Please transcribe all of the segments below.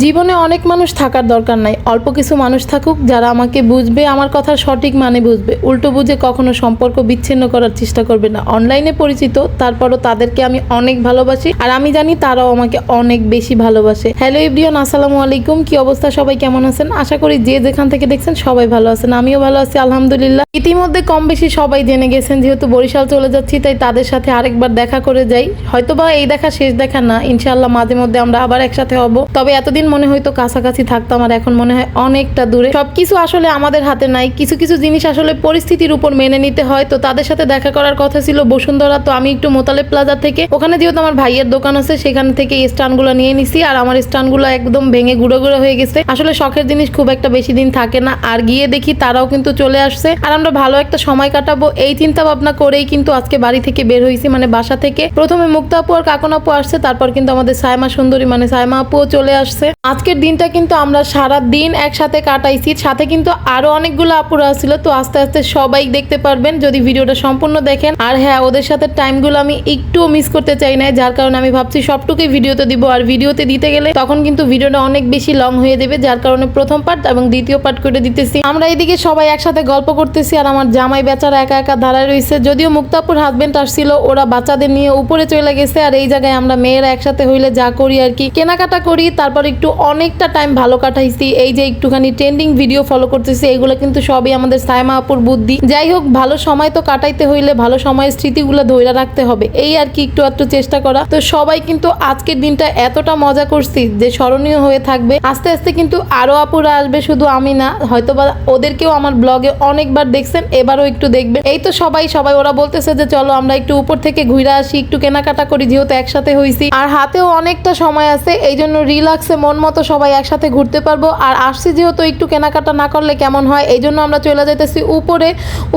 জীবনে অনেক মানুষ থাকার দরকার নাই। অল্প কিছু মানুষ থাকুক যারা আমাকে বুঝবে, আমার কথার সঠিক মানে বুঝবে। উল্টো বুঝে কখনো সম্পর্ক বিচ্ছিন্ন করার চেষ্টা করবে না। অনলাইনে পরিচিত, তারপরও তাদেরকে আমি অনেক ভালোবাসি আর আমি জানি তারাও আমাকে অনেক বেশি ভালোবাসে। হ্যালো ইব্রিয়ান আসসালামু আলাইকুম। কি অবস্থা? সবাই কেমন আছেন? আশা করি যে যেখান থেকে দেখছেন সবাই ভালো আছেন। আমিও ভালো আছি, আলহামদুলিল্লাহ। ইতিমধ্যে কম বেশি সবাই জেনে গেছেন, যেহেতু বরিশাল চলে যাচ্ছি, তাই তাদের সাথে আরেকবার দেখা করে যাই। হয়তোবা এই দেখা শেষ দেখা না, ইনশাআল্লাহ মাঝে মধ্যে আমরা আবার একসাথে হব। তবে এতদিন মনে হয়তো কাছাকাছি থাকতাম আর এখন মনে হয় অনেকটা দূরে। সবকিছু আসলে আমাদের হাতে নাই। কিছু কিছু জিনিস আসলে পরিস্থিতির উপর মেনে নিতে হয়। তো তাদের সাথে দেখা করার কথা ছিল বসুন্ধরা। তো আমি একটু মোতালেব প্লাজা থেকে, ওখানে যেহেতু আমার ভাইয়ের দোকান আছে, সেখান থেকে এই স্টানগুলো নিয়ে নিছি। আর আমার স্টানগুলো একদম ভেঙে গুঁড়ো গুঁড়ো হয়ে গেছে। আসলে শখের জিনিস খুব একটা বেশি দিন থাকে না। আর গিয়ে দেখি তারাও কিন্তু চলে আসছে। আর আমরা ভালো একটা সময় কাটাবো এই চিন্তা ভাবনা করেই কিন্তু আজকে বাড়ি থেকে বের হয়েছি। মানে বাসা থেকে। প্রথমে মুক্তা আপু আর কাকন আপু আসছে। তারপর কিন্তু আমাদের সায়মা সুন্দরী মানে সায়মা আপুও চলে আসছে। আজকের দিনটা কিন্তু আমরা সারা দিন একসাথে কাটাইছি। সাথে কিন্তু আরও অনেকগুলো আপুরা ছিল তো আস্তে আস্তে সবাই দেখতে পারবেন যদি ভিডিওটা সম্পূর্ণ দেখেন। আর হ্যাঁ ওদের সাথে টাইমগুলো আমি একটুও মিস করতে চাই না যার কারণে আমি ভাবছি সবটুকুই ভিডিওতে দিব। আর ভিডিওতে দিতে গেলে তখন কিন্তু ভিডিওটা অনেক বেশি লং হয়ে দেবে যার কারণে প্রথম পার্ট এবং দ্বিতীয় পার্ট করে দিতেছি। আমরা এদিকে সবাই একসাথে গল্প করতেছি আর আমার জামাই বেচারা একা একা দাঁড়ায় রয়েছে। যদিও মুক্তাপুর হাজবেন্ড আসছিল, ওরা বাচ্চাদের নিয়ে উপরে চলে গেছে। আর এই জায়গায় আমরা মেয়েরা একসাথে হইলে যা করি আর কি। কেনাকাটা করি, তারপর একটু অনেকটা টাইম ভালো কাটাইছি। এই যে একটুখানি ট্রেন্ডিং ভিডিও ফলো করতেছি, এগুলো কিন্তু সবই আমাদের সাইমা আপুর বুদ্ধি। যাই হোক, ভালো সময় তো কাটাইতে হইলে ভালো সময়ের স্মৃতিগুলো ধরে রাখতে হবে। এই আর কি একটু একটু চেষ্টা করা। তো সবাই কিন্তু আজকের দিনটা এতটা মজা করছি যে স্মরণীয় হয়ে থাকবে। আস্তে আস্তে কিন্তু আরও আপুরা আসবে, শুধু আমি না, হয়তোবা ওদেরকেও আমার ব্লগে অনেকবার দেখছেন, এবারও একটু দেখবে এই তো সবাই সবাই, ওরা বলতেছে যে চলো আমরা একটু উপর থেকে ঘুরে আসি, একটু কেনাকাটা করি, যেহেতু একসাথে হইছি। আর হাতেও অনেকটা সময় আছে এই জন্য রিল্যাক্সে মন মতো সবাই একসাথে ঘুরতে পারব। আর আসছি যেহেতু একটু কেনাকাটা না করলে কেমন হয়, এই জন্য আমরা চলে যাইতেছি উপরে।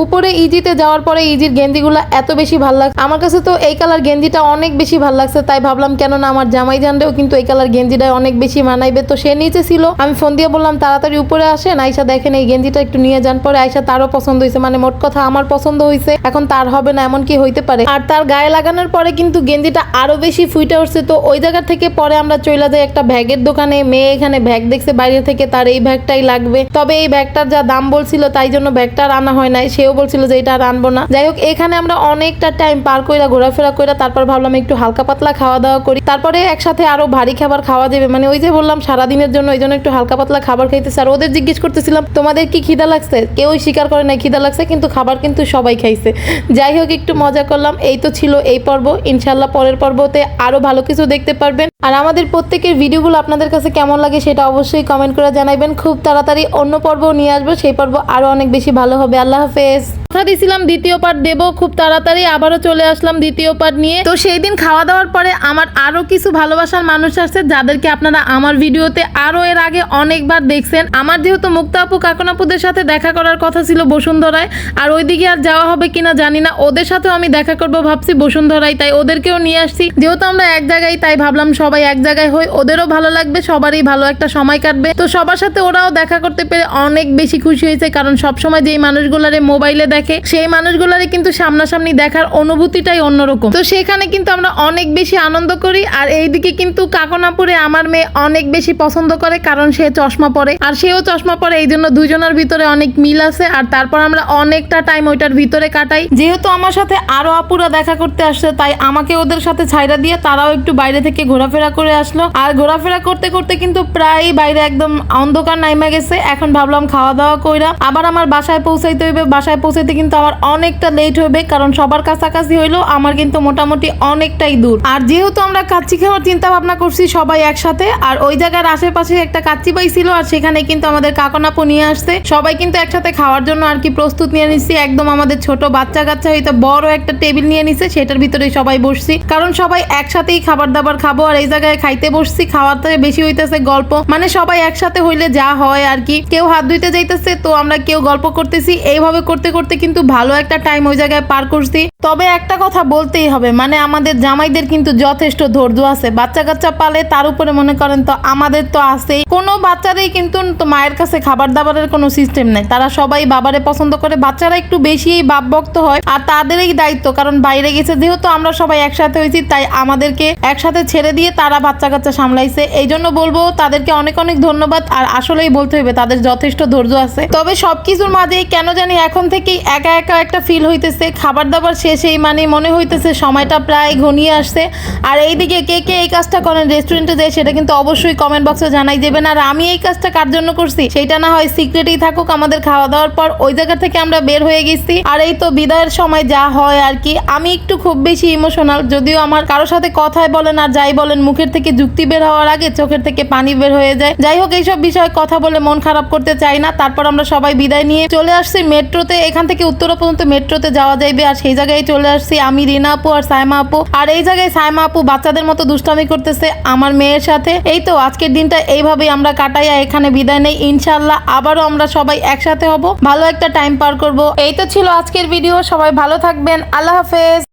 উপরে ইজিতে যাওয়ার পরে ইজির গেঞ্জিগুলো এত বেশি ভালো লাগছে। আমার কাছে তো এই কালার গেঞ্জিটা অনেক বেশি ভালো লাগছে, তাই ভাবলাম কেন না আমার জামাই জানলেও কিন্তু এই কালার গেঞ্জিটা অনেক বেশি মানাইবে। তো সে নিচে ছিল, আমি ফোন দিয়ে বললাম, তাড়াতাড়ি উপরে আসেন আয়সা দেখেন এই গেঞ্জিটা একটু নিয়ে যান। পরে আয়সা তারও পছন্দ হয়েছে মানে মোট কথা আমার পছন্দ হয়েছে এখন তার হবে না এমন কি হইতে পারে। আর তার গায়ে লাগানোর পরে কিন্তু গেঞ্জিটা আরও বেশি ফুইটে উঠছে। তো ওই জায়গা থেকে পরে আমরা চলে যাই একটা ব্যাগের দোকানে। মেয়ে এখানে ব্যাগ দেখছে, বাইরে থেকে তার এই ব্যাগটাই লাগবে। তবে এই ব্যাগটার যা দাম বলছিল, তাই জন্য ব্যাগটা আনা হয় নাই। সেও বলছিল যে এটা আর আনব না। যাই হোক, এখানে আমরা অনেকটা টাইম পার কইরা, ঘোরাফেরা কইরা, তারপর ভাবলাম একটু হালকা পাতলা খাওয়া দাওয়া করি। তারপরে একসাথে আরও ভারী খাবার খাওয়া যাবে। মানে ওই যে বললাম, সারাদিনের জন্য ওই জন্য একটু হালকা পাতলা খাবার খাইতেছে। আর ওদের জিজ্ঞেস করতেছিলাম, তোমাদের কি খিদা লাগছে? কেউই স্বীকার করে নাই, খিদা লাগছে, কিন্তু খাবার কিন্তু সবাই খাইছে। যাই হোক, একটু মজা করলাম। এই তো ছিল এই পর্ব। ইনশাল্লাহ পরের পর্বতে আরও ভালো কিছু দেখতে পারবেন। আর আমাদের প্রত্যেকের ভিডিওগুলো আপনাদের কাছে কেমন লাগে সেটা অবশ্যই কমেন্ট করে জানাবেন খুব তাড়াতাড়ি অন্য পর্ব নিয়ে আসব, সেই পর্ব আরও অনেক বেশি ভালো হবে। আল্লাহ হাফেজ। কথা দিয়েছিলাম দ্বিতীয় পার্ট দেব, খুব তাড়াতাড়ি আবারও চলে আসলাম দ্বিতীয় পার্ট নিয়ে। তো সেই দিন খাওয়া দাওয়ার পরে আমার আরও কিছু ভালোবাসার মানুষ আসছে, যাদেরকে আপনারা আমার ভিডিওতে আরও এর আগে অনেকবার দেখছেন। আমার যেহেতু মুক্তা আপু কাকন আপুদের সাথে দেখা করার কথা ছিল বসুন্ধরায়, আর ওইদিকে আর যাওয়া হবে কিনা জানি না, ওদের সাথেও আমি দেখা করব ভাবছি বসুন্ধরায়, তাই ওদেরকেও নিয়ে আসছি। যেহেতু আমরা এক জায়গায়, তাই ভাবলাম সবাই এক জায়গায় হই, ওদেরও ভালো লাগবে, সবারই ভালো একটা সময় কাটবে। তো সবার সাথে ওরাও দেখা করতে পেরে অনেক বেশি খুশি হয়েছে, কারণ সবসময় যেই মানুষগুলারে মোবাইলে দেখে সেই মানুষগুলারে কিন্তু সামনাসামনি দেখার অনুভূতিটাই অন্যরকম। তো সেখানে কিন্তু আমরা অনেক বেশি আনন্দ করি, আর এইদিকে কিন্তু কাকনাপুরে আমার মেয়ে অনেক বেশি পছন্দ করে, কারণ সে চশমা পরে। আর সেও চশমা পরে, এই জন্য দুজনের ভিতরে অনেক মিল আছে, আর তারপর আমরা অনেকটা টাইম ওইটার ভিতরে কাটাই। যেহেতু আমার সাথে আরও আপুরা দেখা করতে আসছে, তাই আমাকে ওদের সাথে ছাইরা দিয়ে তারাও একটু বাইরে থেকে ঘোরাফেরা করে আসলো। আর ঘোরাফেরা করতে করতে কিন্তু প্রায় বাইরে একদম অন্ধকার নাইমা গেছে, এখন ভাবলাম খাওয়া দাওয়া কইরা আবার আমার বাসায় পৌঁছাইতে হইবে, বাসায় পৌঁছাইতে কিন্তু আমার অনেকটা লেট হবে, কারণ সবার কাছাকাছি হইল আমার কিন্তু মোটামুটি অনেকটাই দূর। আর যেহেতু আমরা কাচ্চি খাওয়ার চিন্তা ভাবনা করছি সবাই একসাথে, আর ওই জায়গার আশেপাশে একটা কাচ্চি বাই ছিল, আর সেখানে কিন্তু আমাদের কাকনাপু নিয়ে আসছে। সবাই কিন্তু একসাথে খাওয়ার জন্য আর কি প্রস্তুত নিয়ে নিচ্ছি একদম আমাদের ছোট বাচ্চা কাচ্চা হয়তো বড় একটা টেবিল নিয়ে নিছে, সেটার ভিতরে সবাই বসছি। কারণ সবাই একসাথেই খাবার দাবার খাব, আর এই জায়গায় খাইতে বসছি, খাওয়ার থেকে বেশি হইতেছে গল্প। মানে সবাই একসাথে হইলে যা হয় আর কি। কেউ হাত ধুইতে যাইতেছে, তো আমরা কেউ গল্প করতেছি, এইভাবে করতে করতে কিন্তু ভালো একটা টাইম ওই জায়গায় পার করছি। তবে একটা কথা বলতেই হবে মানে আমাদের জামাইদের কিন্তু যথেষ্ট ধৈর্য আছে। বাচ্চা কাচ্চা পালে তার উপরে মনে করেন তো আমাদের তো আছেই। কোনো বাচ্চারাই কিন্তু তো মায়ের কাছে খাবার দাবারের কোনো সিস্টেম নেই। তারা সবাই বাবারে পছন্দ করে। বাচ্চারা একটু বেশিই বাপভক্ত হয় আর তাদেরই দায়িত্ব, কারণ বাইরে গেছে। যেহেতু আমরা সবাই একসাথে হয়েছি, তাই আমাদেরকে একসাথে ছেড়ে দিয়ে তারা বাচ্চা কাচ্চা সামলাইছে। এই জন্য বলব, তাদেরকে অনেক অনেক ধন্যবাদ। আর আসলেই বলতে হবে, তাদের যথেষ্ট ধৈর্য আছে। তবে সবকিছুর মাঝেই কেন জানি এখন থেকেই একা একা একটা ফিল হইতেছে। খাবার দাবার শেষেই মানে মনে হইতেছে সময়টা প্রায় ঘনিয়ে আসছে। আর এইদিকে কে কে এই কাজটা করেন রেস্টুরেন্টে যায়, সেটা কিন্তু অবশ্যই কমেন্ট বক্সে জানাই দেবেন। আর আমি এই কাজটা কার জন্য করছি, সেটা না হয় সিক্রেটই থাকুক আমাদের খাওয়া দাওয়ার পর, ওই জায়গা থেকে আমরা বের হয়ে গেছি। আর এই তো বিদায়ের সময় যা হয় আর কি, আমি একটু খুব বেশি ইমোশনাল যদিও আমার কারোর সাথে কথায় বলেন আর যাই বলেন, মুখের থেকে যুক্তি বের হওয়ার আগে চোখের থেকে পানি বের হয়ে যায়। যাই হোক, এইসব বিষয়ে কথা বলে মন খারাপ করতে চাই না। তারপর আমরা সবাই বিদায় নিয়ে চলে আসছি মেট্রোতে। এখান থেকে উত্তরা পর্যন্ত মেট্রোতে যাওয়া যাইবে, আর সেই জায়গায় চলে আসছি আমি রিনা আপু আর সাইমা আপু। আর এই জায়গায় সাইমা আপু বাচ্চাদের মতো দুষ্টামি করতেছে আমার মেয়ের সাথে। এই তো আজকের দিনটা এইভাবেই আমরা কাটাইয়া এখানে বিদায় নেই। ইনশাল্লাহ আবারও আমরা সবাই একসাথে হব। ভালো একটা টাইম পার করব। এই তো ছিল আজকের ভিডিও সবাই ভালো থাকবেন। আল্লাহ হাফেজ।